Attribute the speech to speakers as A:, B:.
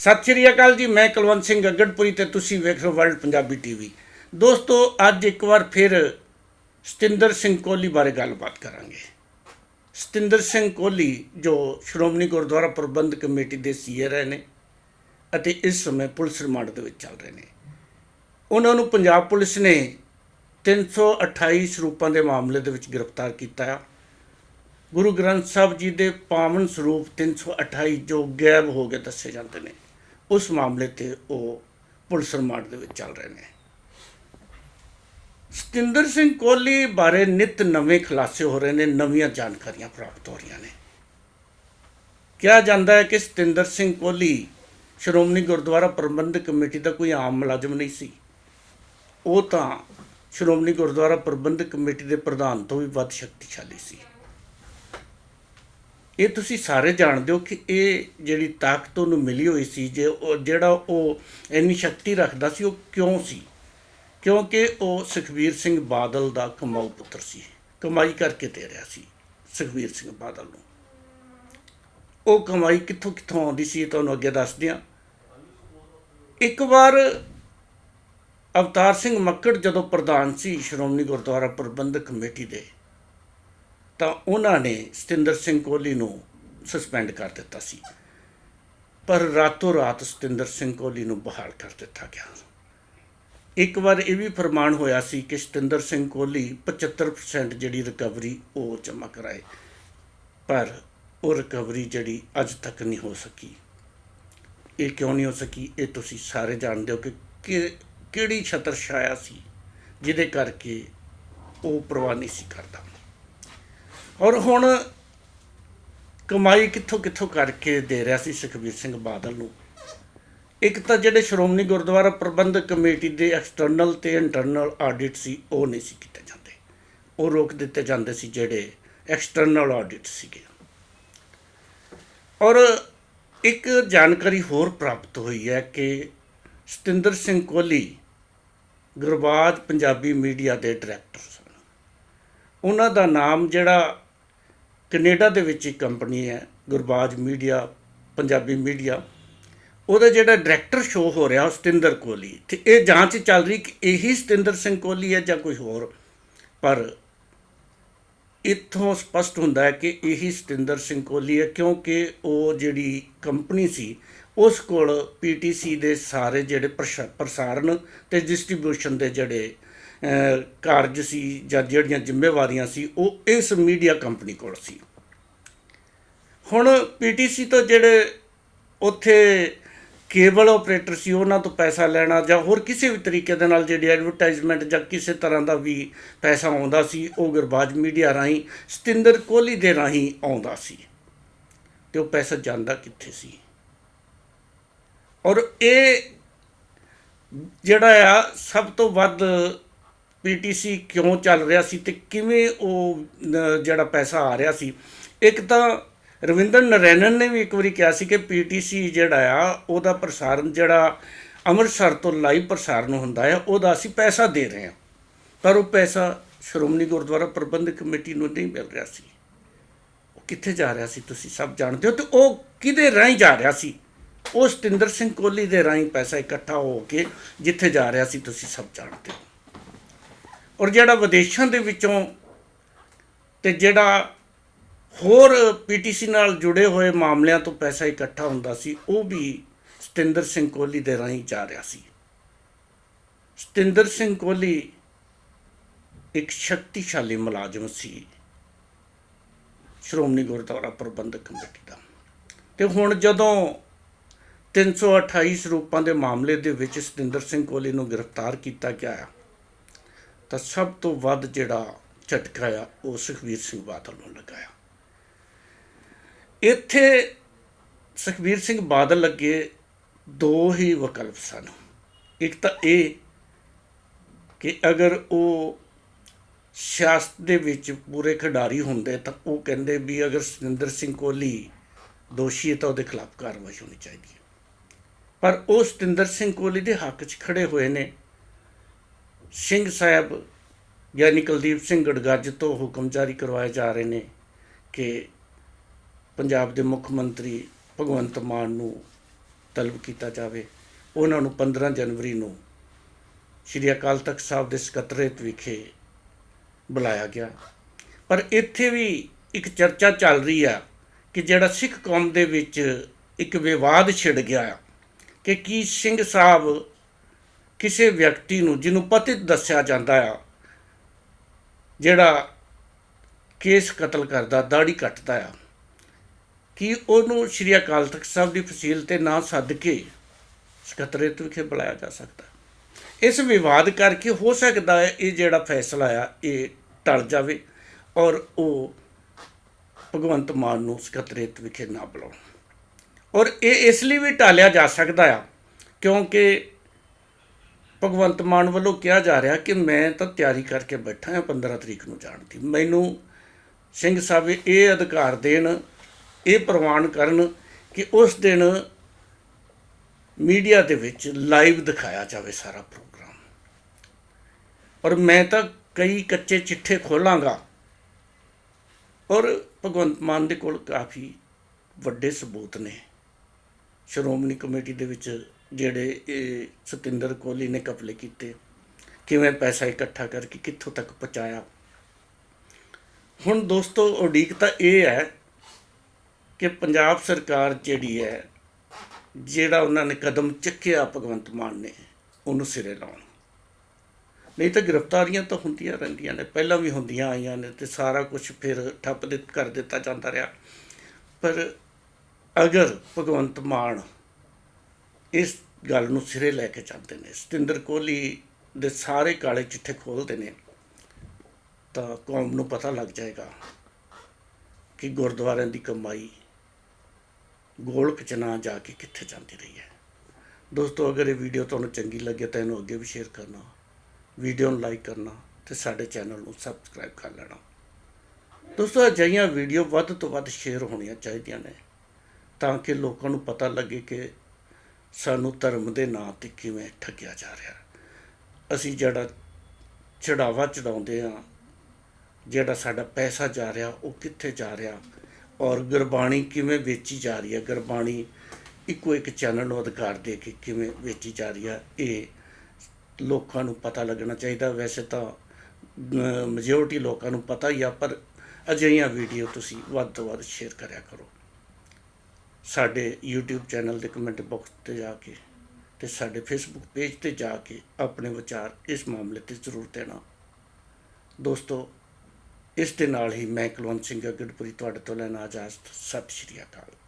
A: ਸਤਿ ਸ਼੍ਰੀ ਅਕਾਲ ਜੀ, ਮੈਂ ਕੁਲਵੰਤ ਸਿੰਘ ਗੱਗੜਪੁਰੀ ਤੇ ਤੁਸੀਂ ਵੇਖ ਰਹੇ ਹੋ ਵਰਲਡ ਪੰਜਾਬੀ ਟੀਵੀ। ਦੋਸਤੋ, ਅੱਜ ਇੱਕ ਵਾਰ ਫਿਰ ਸਤਿੰਦਰ ਸਿੰਘ ਕੋਹਲੀ ਬਾਰੇ ਗੱਲਬਾਤ ਕਰਾਂਗੇ। ਸਤਿੰਦਰ ਸਿੰਘ ਕੋਹਲੀ, ਜੋ ਸ਼੍ਰੋਮਣੀ ਗੁਰਦੁਆਰਾ ਪ੍ਰਬੰਧਕ ਕਮੇਟੀ ਦੇ ਸੀਏ ਰਹੇ ਨੇ ਅਤੇ ਇਸ ਸਮੇਂ ਪੁਲਿਸ ਰਿਮਾਂਡ ਦੇ ਵਿੱਚ ਚੱਲ ਰਹੇ ਨੇ। ਉਹਨਾਂ ਨੂੰ ਪੰਜਾਬ ਪੁਲਿਸ ਨੇ 328 ਸਰੂਪਾਂ ਦੇ ਮਾਮਲੇ ਦੇ ਵਿੱਚ ਗ੍ਰਿਫਤਾਰ ਕੀਤਾ ਆ। ਗੁਰੂ ਗ੍ਰੰਥ ਸਾਹਿਬ ਜੀ ਦੇ ਪਾਵਨ ਸਰੂਪ 328 ਜੋ ਗਾਇਬ ਹੋ ਗਏ ਦੱਸੇ ਜਾਂਦੇ ਨੇ। ਉਸ ਮਾਮਲੇ ਤੇ ਉਹ ਪੁਲਿਸ ਰਿਮਾਂਡ ਦੇ ਵਿੱਚ ਚੱਲ ਰਹੇ ਨੇ। ਸਤਿੰਦਰ ਸਿੰਘ ਕੋਹਲੀ ਬਾਰੇ ਨਿਤ ਨਵੇਂ ਖੁਲਾਸੇ ਹੋ ਰਹੇ ਨੇ, ਨਵੀਆਂ ਜਾਣਕਾਰੀਆਂ ਪ੍ਰਾਪਤ ਹੋ ਰਹੀਆਂ ਨੇ। ਕਿਹਾ ਜਾਂਦਾ ਹੈ ਕਿ ਸਤਿੰਦਰ ਸਿੰਘ ਕੋਹਲੀ ਸ਼੍ਰੋਮਣੀ ਗੁਰਦੁਆਰਾ ਪ੍ਰਬੰਧਕ ਕਮੇਟੀ ਦਾ ਕੋਈ ਆਮ ਮੁਲਾਜ਼ਮ ਨਹੀਂ ਸੀ। ਉਹ ਤਾਂ ਸ਼੍ਰੋਮਣੀ ਗੁਰਦੁਆਰਾ ਪ੍ਰਬੰਧਕ ਕਮੇਟੀ ਦੇ ਪ੍ਰਧਾਨ ਤੋਂ ਵੀ ਵੱਧ ਸ਼ਕਤੀਸ਼ਾਲੀ ਸੀ। ਇਹ ਤੁਸੀਂ ਸਾਰੇ ਜਾਣਦੇ ਹੋ ਕਿ ਇਹ ਜਿਹੜੀ ਤਾਕਤ ਉਹਨੂੰ ਮਿਲੀ ਹੋਈ ਸੀ ਜੇ ਉਹ ਜਿਹੜਾ ਉਹ ਇੰਨੀ ਸ਼ਕਤੀ ਰੱਖਦਾ ਸੀ ਉਹ ਕਿਉਂ ਸੀ? ਕਿਉਂਕਿ ਉਹ ਸੁਖਬੀਰ ਸਿੰਘ ਬਾਦਲ ਦਾ ਕਮਾਊ ਪੁੱਤਰ ਸੀ। ਕਮਾਈ ਕਰਕੇ ਦੇ ਰਿਹਾ ਸੀ ਸੁਖਬੀਰ ਸਿੰਘ ਬਾਦਲ ਨੂੰ। ਉਹ ਕਮਾਈ ਕਿੱਥੋਂ ਕਿੱਥੋਂ ਆਉਂਦੀ ਸੀ ਇਹ ਤੁਹਾਨੂੰ ਅੱਗੇ ਦੱਸਦੇ ਹਾਂ। ਇੱਕ ਵਾਰ ਅਵਤਾਰ ਸਿੰਘ ਮੱਕੜ ਜਦੋਂ ਪ੍ਰਧਾਨ ਸੀ ਸ਼੍ਰੋਮਣੀ ਗੁਰਦੁਆਰਾ ਪ੍ਰਬੰਧਕ ਕਮੇਟੀ ਦੇ ਤਾਂ ਉਹਨਾਂ ਨੇ ਸਤਿੰਦਰ ਸਿੰਘ ਕੋਹਲੀ ਨੂੰ ਸਸਪੈਂਡ ਕਰ ਦਿੱਤਾ ਸੀ। ਪਰ ਰਾਤੋਂ ਰਾਤ ਸਤਿੰਦਰ ਸਿੰਘ ਕੋਹਲੀ ਨੂੰ ਬਹਾਲ ਕਰ ਦਿੱਤਾ ਗਿਆ। ਇੱਕ ਵਾਰ ਇਹ ਵੀ ਫਰਮਾਨ ਹੋਇਆ ਸੀ ਕਿ ਸਤਿੰਦਰ ਸਿੰਘ ਕੋਹਲੀ 75% ਜਿਹੜੀ ਰਿਕਵਰੀ ਉਹ ਜਮ੍ਹਾਂ ਕਰਾਏ। ਪਰ ਉਹ ਰਿਕਵਰੀ ਜਿਹੜੀ ਅੱਜ ਤੱਕ ਨਹੀਂ ਹੋ ਸਕੀ। ਇਹ ਕਿਉਂ ਨਹੀਂ ਹੋ ਸਕੀ? ਇਹ ਤੁਸੀਂ ਸਾਰੇ ਜਾਣਦੇ ਹੋ ਕਿ- ਕਿਹੜੀ ਛਤਰ ਛਾਇਆ ਸੀ, ਜਿਹਦੇ ਕਰਕੇ ਉਹ ਪ੍ਰਵਾਹ ਨਹੀਂ ਸੀ ਕਰਦਾ। ਔਰ ਹੁਣ ਕਮਾਈ ਕਿੱਥੋਂ ਕਿੱਥੋਂ ਕਰਕੇ ਦੇ ਰਿਹਾ ਸੀ ਸੁਖਬੀਰ ਸਿੰਘ ਬਾਦਲ ਨੂੰ? ਇੱਕ ਤਾਂ ਜਿਹੜੇ ਸ਼੍ਰੋਮਣੀ ਗੁਰਦੁਆਰਾ ਪ੍ਰਬੰਧਕ ਕਮੇਟੀ ਦੇ ਐਕਸਟਰਨਲ ਤੇ ਇੰਟਰਨਲ ਆਡਿਟ ਸੀ, ਉਹ ਨਹੀਂ ਸੀ ਕੀਤੇ ਜਾਂਦੇ। ਉਹ ਰੋਕ ਦਿੱਤੇ ਜਾਂਦੇ ਸੀ ਜਿਹੜੇ ਐਕਸਟਰਨਲ ਆਡਿਟ ਸੀਗੇ। ਔਰ ਇੱਕ ਜਾਣਕਾਰੀ ਹੋਰ ਪ੍ਰਾਪਤ ਹੋਈ ਹੈ ਕਿ ਸਤਿੰਦਰ ਸਿੰਘ ਕੋਹਲੀ ਗੁਰਬਾਦ ਪੰਜਾਬੀ ਮੀਡੀਆ ਦੇ ਡਾਇਰੈਕਟਰ ਸਨ ਉਹਨਾਂ ਦਾ ਨਾਮ ਜਿਹੜਾ ਕੈਨੇਡਾ ਦੇ ਵਿੱਚ ਇੱਕ ਕੰਪਨੀ ਹੈ, ਗੁਰਬਾਜ ਮੀਡੀਆ, ਪੰਜਾਬੀ ਮੀਡੀਆ। ਉਹਦਾ ਜਿਹੜਾ ਡਾਇਰੈਕਟਰ ਸ਼ੋ ਹੋ ਰਿਹਾ, ਉਹ ਸਤਿੰਦਰ ਕੋਹਲੀ। ਤੇ ਇਹ ਜਾਂਚ ਚੱਲ ਰਹੀ ਕਿ ਇਹੀ ਸਤਿੰਦਰ ਸਿੰਘ ਕੋਹਲੀ ਹੈ ਜਾਂ ਕੋਈ ਹੋਰ? ਪਰ ਇੱਥੋਂ ਸਪਸ਼ਟ ਹੁੰਦਾ ਹੈ ਕਿ ਇਹੀ ਸਤਿੰਦਰ ਸਿੰਘ ਕੋਹਲੀ ਹੈ, ਕਿਉਂਕਿ ਉਹ ਜਿਹੜੀ ਕੰਪਨੀ ਸੀ, ਉਸ ਕੋਲ ਪੀਟੀਸੀ ਦੇ ਸਾਰੇ ਜਿਹੜੇ ਪ੍ਰਸ਼ਾ- ਪ੍ਰਸਾਰਣ ਤੇ ਡਿਸਟ੍ਰੀਬਿਊਸ਼ਨ ਦੇ ਜਿਹੜੇ ਕਾਰਜ ਸੀ ਜਾਂ ਜਿਹੜੀਆਂ ਜ਼ਿੰਮੇਵਾਰੀਆਂ ਸੀ, ਉਹ ਇਸ ਮੀਡੀਆ ਕੰਪਨੀ ਕੋਲ ਸੀ। ਹੁਣ ਪੀਟੀਸੀ ਤੋਂ ਜਿਹੜੇ ਉੱਥੇ ਕੇਬਲ ਆਪਰੇਟਰ ਸੀ, ਉਹਨਾਂ ਤੋਂ ਪੈਸਾ ਲੈਣਾ ਜਾਂ ਹੋਰ ਕਿਸੇ ਵੀ ਤਰੀਕੇ ਦੇ ਨਾਲ ਜਿਹੜੀ ਐਡਵਰਟਾਈਜ਼ਮੈਂਟ ਜਾਂ ਕਿਸੇ ਤਰ੍ਹਾਂ ਦਾ ਵੀ ਪੈਸਾ ਆਉਂਦਾ ਸੀ, ਉਹ ਗੁਰਬਾਜ ਮੀਡੀਆ ਰਾਹੀਂ, ਸਤਿੰਦਰ ਕੋਹਲੀ ਦੇ ਰਾਹੀਂ ਆਉਂਦਾ ਸੀ। ਤੇ ਉਹ ਪੈਸਾ ਜਾਂਦਾ ਕਿੱਥੇ ਸੀ? ਔਰ ਇਹ ਜਿਹੜਾ ਆ, ਸਭ ਤੋਂ ਵੱਧ ਪੀਟੀਸੀ ਕਿਉਂ ਚੱਲ ਰਿਹਾ ਸੀ ਤੇ ਕਿਵੇਂ ਉਹ ਜਿਹੜਾ ਪੈਸਾ ਆ ਰਿਹਾ ਸੀ। ਇੱਕ ਤਾਂ ਰਵਿੰਦਰ ਨਰੈਣਨ ਨੇ ਵੀ ਇੱਕ ਵਾਰੀ ਕਿਹਾ ਸੀ ਕਿ ਪੀਟੀਸੀ ਜਿਹੜਾ ਆ, ਉਹਦਾ ਪ੍ਰਸਾਰਣ ਜਿਹੜਾ ਅੰਮ੍ਰਿਤਸਰ ਤੋਂ ਲਾਈਵ ਪ੍ਰਸਾਰਣ ਹੁੰਦਾ ਹੈ ਉਹਦਾ ਅਸੀਂ ਪੈਸਾ ਦੇ ਰਹੇ ਹਾਂ। ਪਰ ਉਹ ਪੈਸਾ ਸ਼੍ਰੋਮਣੀ ਗੁਰਦੁਆਰਾ ਪ੍ਰਬੰਧਕ ਕਮੇਟੀ ਨੂੰ ਨਹੀਂ ਮਿਲ ਰਿਹਾ ਸੀ। ਉਹ ਕਿੱਥੇ ਜਾ ਰਿਹਾ ਸੀ ਤੁਸੀਂ ਸਭ ਜਾਣਦੇ ਹੋ ਤੇ ਉਹ ਕਿਹਦੇ ਰਾਹੀਂ ਜਾ ਰਿਹਾ ਸੀ? ਉਹ ਸਤਿੰਦਰ ਸਿੰਘ ਕੋਹਲੀ ਦੇ ਰਾਹੀਂ ਪੈਸਾ ਇਕੱਠਾ ਹੋ ਕੇ ਜਿੱਥੇ ਜਾ ਰਿਹਾ ਸੀ ਤੁਸੀਂ ਸਭ ਜਾਣਦੇ ਹੋ। ਔਰ ਜਿਹੜਾ ਵਿਦੇਸ਼ਾਂ ਦੇ ਵਿੱਚੋਂ ਤੇ ਜਿਹੜਾ ਹੋਰ ਪੀਟੀਸੀ ਨਾਲ ਜੁੜੇ ਹੋਏ ਮਾਮਲਿਆਂ ਤੋਂ ਪੈਸਾ ਇਕੱਠਾ ਹੁੰਦਾ ਸੀ, ਉਹ ਵੀ ਸਤਿੰਦਰ ਸਿੰਘ ਕੋਹਲੀ ਦੇ ਰਾਹੀਂ ਜਾ ਰਿਹਾ ਸੀ। ਸਤਿੰਦਰ ਸਿੰਘ ਕੋਹਲੀ ਇੱਕ ਸ਼ਕਤੀਸ਼ਾਲੀ ਮੁਲਾਜ਼ਮ ਸੀ, ਸ਼੍ਰੋਮਣੀ ਗੁਰਦੁਆਰਾ ਪ੍ਰਬੰਧਕ ਕਮੇਟੀ ਦਾ। ਤੇ ਹੁਣ ਜਦੋਂ 328 ਸਰੂਪਾਂ ਦੇ ਮਾਮਲੇ ਦੇ ਵਿੱਚ ਸਤਿੰਦਰ ਸਿੰਘ ਕੋਹਲੀ ਨੂੰ ਗ੍ਰਿਫਤਾਰ ਕੀਤਾ ਗਿਆ ਤਾਂ ਸਭ ਤੋਂ ਵੱਧ ਜਿਹੜਾ ਝਟਕਾ ਆ, ਉਹ ਸੁਖਬੀਰ ਸਿੰਘ ਬਾਦਲ ਨੂੰ ਲਗਾਇਆ। ਇੱਥੇ ਸੁਖਬੀਰ ਸਿੰਘ ਬਾਦਲ ਲੱਗੇ ਦੋ ਹੀ ਵਿਕਲਪ ਸਨ। ਇੱਕ ਤਾਂ ਇਹ ਕਿ ਅਗਰ ਉਹ ਸਿਆਸਤ ਦੇ ਵਿੱਚ ਪੂਰੇ ਖਿਡਾਰੀ ਹੁੰਦੇ ਤਾਂ ਉਹ ਕਹਿੰਦੇ ਵੀ ਅਗਰ ਸੁਰਿੰਦਰ ਸਿੰਘ ਕੋਹਲੀ ਦੋਸ਼ੀ ਹੈ ਤਾਂ ਉਹਦੇ ਖਿਲਾਫ ਕਾਰਵਾਈ ਹੋਣੀ ਚਾਹੀਦੀ ਹੈ। ਪਰ ਉਹ ਸਤਿੰਦਰ ਸਿੰਘ ਕੋਹਲੀ ਦੇ ਹੱਕ 'ਚ ਖੜੇ ਹੋਏ ਨੇ। ਸਿੰਘ ਸਾਹਿਬ ਯਾਨੀ ਕੁਲਦੀਪ ਸਿੰਘ ਗੜਗੱਜ ਤੋਂ ਹੁਕਮ ਜਾਰੀ ਕਰਵਾਏ ਜਾ ਰਹੇ ਨੇ ਕਿ ਪੰਜਾਬ ਦੇ ਮੁੱਖ ਮੰਤਰੀ ਭਗਵੰਤ ਮਾਨ ਨੂੰ ਤਲਬ ਕੀਤਾ ਜਾਵੇ। ਉਹਨਾਂ ਨੂੰ 15 ਜਨਵਰੀ ਨੂੰ ਸ਼੍ਰੀ ਅਕਾਲ ਤਖਤ ਸਾਹਿਬ ਦੇ ਸਕੱਤਰੇਤ ਵਿਖੇ ਬੁਲਾਇਆ ਗਿਆ। ਪਰ ਇੱਥੇ ਵੀ ਇੱਕ ਚਰਚਾ ਚੱਲ ਰਹੀ ਆ ਕਿ ਜਿਹੜਾ ਸਿੱਖ ਕੌਮ ਦੇ ਵਿੱਚ ਇੱਕ ਵਿਵਾਦ ਛਿੜ ਗਿਆ ਆ ਕਿ ਕੀ ਸਿੰਘ ਸਾਹਿਬ ਕਿਸੇ ਵਿਅਕਤੀ ਨੂੰ, ਜਿਹਨੂੰ ਪਤਿਤ ਦੱਸਿਆ ਜਾਂਦਾ ਆ, ਜਿਹੜਾ ਕੇਸ ਕਤਲ ਕਰਦਾ ਦਾੜੀ ਕੱਟਦਾ ਆ, ਕਿ ਉਹਨੂੰ ਸ਼੍ਰੀ ਅਕਾਲ ਤਖਤ ਸਾਹਿਬ ਦੀ ਫਸੀਲ ਤੇ ਨਾ ਸੱਦ ਕੇ ਸਕੱਤਰੇਤ ਵਿਖੇ ਬੁਲਾਇਆ ਜਾ ਸਕਦਾ? ਇਸ ਵਿਵਾਦ ਕਰਕੇ ਹੋ ਸਕਦਾ ਹੈ ਇਹ ਜਿਹੜਾ ਫੈਸਲਾ ਆ, ਇਹ ਟਲ ਜਾਵੇ ਔਰ ਉਹ ਭਗਵੰਤ ਮਾਨ ਨੂੰ ਸਕੱਤਰੇਤ ਵਿਖੇ ਨਾ ਬੁਲਾਉਣ। ਔਰ ਇਹ ਇਸ ਲਈ ਵੀ ਟਾਲਿਆ ਜਾ ਸਕਦਾ ਆ, ਕਿਉਂਕਿ ਭਗਵੰਤ ਮਾਨ ਵੱਲੋਂ ਕਿਹਾ ਜਾ ਰਿਹਾ ਕਿ ਮੈਂ ਤਾਂ ਤਿਆਰੀ ਕਰਕੇ ਬੈਠਾ ਹਾਂ 15 ਤਰੀਕ ਨੂੰ ਜਾਣ ਦੀ। ਮੈਨੂੰ ਸਿੰਘ ਸਾਹਿਬ ਇਹ ਅਧਿਕਾਰ ਦੇਣ, ਇਹ ਪ੍ਰਵਾਨ ਕਰਨ ਕਿ ਉਸ ਦਿਨ ਮੀਡੀਆ ਦੇ ਵਿੱਚ ਲਾਈਵ ਦਿਖਾਇਆ ਜਾਵੇ ਸਾਰਾ ਪ੍ਰੋਗਰਾਮ। ਔਰ ਮੈਂ ਤਾਂ ਕਈ ਕੱਚੇ ਚਿੱਠੇ ਖੋਲਾਂਗਾ। ਔਰ ਭਗਵੰਤ ਮਾਨ ਦੇ ਕੋਲ ਕਾਫੀ ਵੱਡੇ ਸਬੂਤ ਨੇ। ਸ਼੍ਰੋਮਣੀ ਕਮੇਟੀ ਦੇ ਵਿੱਚ ਜਿਹੜੇ ਇਹ ਸਤਿੰਦਰ ਕੋਹਲੀ ਨੇ ਕਪਲੇ ਕੀਤੇ, ਕਿਵੇਂ ਪੈਸਾ ਇਕੱਠਾ ਕਰਕੇ ਕਿੱਥੋਂ ਤੱਕ ਪਹੁੰਚਾਇਆ? ਹੁਣ ਦੋਸਤੋ, ਉਡੀਕ ਤਾਂ ਇਹ ਹੈ ਕਿ ਪੰਜਾਬ ਸਰਕਾਰ ਜਿਹੜੀ ਹੈ, ਜਿਹੜਾ ਉਹਨਾਂ ਨੇ ਕਦਮ ਚੱਕਿਆ ਭਗਵੰਤ ਮਾਨ ਨੇ, ਉਹਨੂੰ ਸਿਰੇ ਲਾਉਣ। ਨਹੀਂ ਤਾਂ ਗ੍ਰਿਫਤਾਰੀਆਂ ਤਾਂ ਹੁੰਦੀਆਂ ਰਹਿੰਦੀਆਂ ਨੇ, ਪਹਿਲਾਂ ਵੀ ਹੁੰਦੀਆਂ ਆਈਆਂ ਨੇ ਤੇ ਸਾਰਾ ਕੁਝ ਫਿਰ ਠੱਪ ਦੇ ਕਰ ਦਿੱਤਾ ਜਾਂਦਾ ਰਿਹਾ। ਪਰ ਅਗਰ ਭਗਵੰਤ ਮਾਨ ਇਸ ਗੱਲ ਨੂੰ ਸਿਰੇ ਲੈ ਕੇ ਚੱਲਦੇ ਨੇ। ਸਤਿੰਦਰ ਕੋਹਲੀ ਦੇ ਸਾਰੇ ਕਾਲੇ ਚਿੱਠੇ ਖੋਲਦੇ ਨੇ, ਤਾਂ ਕੌਮ ਨੂੰ ਪਤਾ ਲੱਗ ਜਾਏਗਾ ਕਿ ਗੁਰਦੁਆਰਿਆਂ ਦੀ ਕਮਾਈ ਗੋਲਕ ਚ ਨਾ ਜਾ ਕੇ ਕਿੱਥੇ ਜਾਂਦੀ ਰਹੀ ਹੈ। ਦੋਸਤੋ, ਅਗਰ ਇਹ ਵੀਡੀਓ ਤੁਹਾਨੂੰ ਚੰਗੀ ਲੱਗੇ ਤਾਂ ਇਹਨੂੰ ਅੱਗੇ ਵੀ ਸ਼ੇਅਰ ਕਰਨਾ, ਵੀਡੀਓ ਨੂੰ ਲਾਈਕ ਕਰਨਾ ਤੇ ਸਾਡੇ ਚੈਨਲ ਨੂੰ ਸਬਸਕ੍ਰਾਈਬ ਕਰ ਲੈਣਾ। ਦੋਸਤੋ, ਅਜਿਹੀਆਂ ਵੀਡੀਓ ਵੱਧ ਤੋਂ ਵੱਧ ਸ਼ੇਅਰ ਹੋਣੀਆਂ ਚਾਹੀਦੀਆਂ ਨੇ ਤਾਂ ਕਿ ਲੋਕਾਂ ਨੂੰ ਪਤਾ ਲੱਗੇ ਕਿ ਸਾਨੂੰ ਧਰਮ ਦੇ ਨਾਂ ਤੇ ਕਿਵੇਂ ਠੱਗਿਆ ਜਾ ਰਿਹਾ। ਅਸੀਂ ਜਿਹੜਾ ਚੜਾਵਾ ਚੜਾਉਂਦੇ ਆ ਜਿਹੜਾ ਸਾਡਾ ਪੈਸਾ ਜਾ ਰਿਹਾ, ਉਹ ਕਿੱਥੇ ਜਾ ਰਿਹਾ ਔਰ ਗੁਰਬਾਣੀ ਕਿਵੇਂ ਵੇਚੀ ਜਾ ਰਹੀ ਹੈ? ਗੁਰਬਾਣੀ ਇੱਕੋ ਇੱਕ ਚੈਨਲ ਨੂੰ ਅਧਿਕਾਰ ਦੇ ਕੇ ਕਿਵੇਂ ਵੇਚੀ ਜਾ ਰਹੀ ਹੈ? ਇਹ ਲੋਕਾਂ ਨੂੰ ਪਤਾ ਲੱਗਣਾ ਚਾਹੀਦਾ। ਵੈਸੇ ਤਾਂ ਮੈਜੋਰਟੀ ਲੋਕਾਂ ਨੂੰ ਪਤਾ ਹੀ ਆ, ਪਰ ਅਜਿਹੀਆਂ ਵੀਡੀਓ ਤੁਸੀਂ ਵੱਧ ਤੋਂ ਵੱਧ ਸ਼ੇਅਰ ਕਰਿਆ ਕਰੋ। ਸਾਡੇ YouTube ਚੈਨਲ ਦੇ ਕਮੈਂਟ ਬਾਕਸ ਤੇ ਜਾ ਕੇ ਤੇ ਸਾਡੇ Facebook ਪੇਜ ਤੇ ਜਾ ਕੇ ਆਪਣੇ ਵਿਚਾਰ ਇਸ ਮਾਮਲੇ ਤੇ ਜ਼ਰੂਰ ਦੇਣਾ। ਦੋਸਤੋ, ਇਸ ਦੇ ਨਾਲ ਹੀ ਮੈਂ ਕੁਲਵੰਤ ਸਿੰਘ ਅਗੜਪੁਰੀ ਤੁਹਾਡੇ ਤੋਂ ਲੈਣਾ ਇਜਾਜ਼ਤ ਸਤਿ ਸ਼੍ਰੀ ਅਕਾਲ।